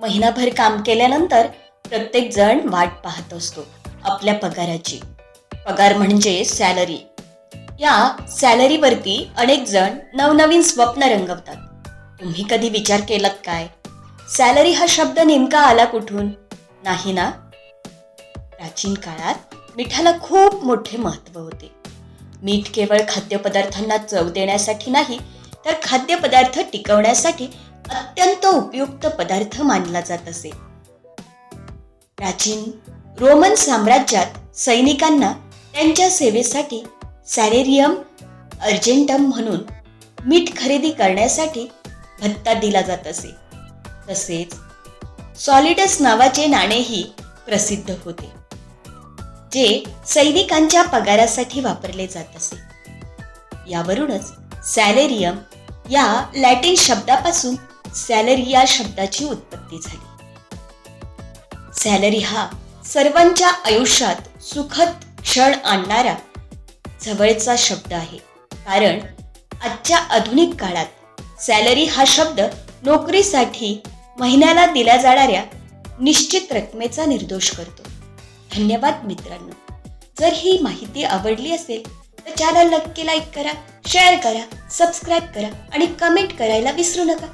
महिनाभर काम केल्यानंतर प्रत्येक जण वाट पाहत असतो आपल्या पगाराची. पगार म्हणजे सॅलरी. या सॅलरीवरती अनेक जण नवनवीन स्वप्न रंगवतात. तुम्ही कधी विचार केलात काय? सॅलरी हा शब्द नेमका आला कुठून? नाही ना? प्राचीन काळात मिठाला खूप मोठे महत्त्व होते. मीठ केवळ खाद्यपदार्थांना चव देण्यासाठी नाही तर खाद्यपदार्थ टिकवण्यासाठी अत्यंत उपयुक्त पदार्थ मानला जात असे. प्राचीन रोमन साम्राज्यात सैनिकांना त्यांच्या सेवेसाठी सॅरेरियम अर्जेंटम म्हणून मीठ खरेदी करण्यासाठी भत्ता दिला जात असे. तसेच सॉलिडस नावाचे नाणेही प्रसिद्ध होते जे सैनिकांच्या पगारासाठी वापरले जात असे. यावरूनच सॅलेरियम या लॅटिन शब्दापासून सॅलरी या शब्दाची उत्पत्ती झाली. सॅलरी हा सर्वांच्या आयुष्यात सुखद क्षण आणणारा जवळचा शब्द आहे. कारण आजच्या आधुनिक काळात सॅलरी हा शब्द नोकरीसाठी महिन्याला दिल्या जाणाऱ्या निश्चित रकमेचा निर्दोष करतो. धन्यवाद मित्रांनो. जर ही माहिती आवडली असेल तर चॅनल नक्की लाईक करा शेअर करा सबस्क्राईब करा आणि कमेंट करायला विसरू नका.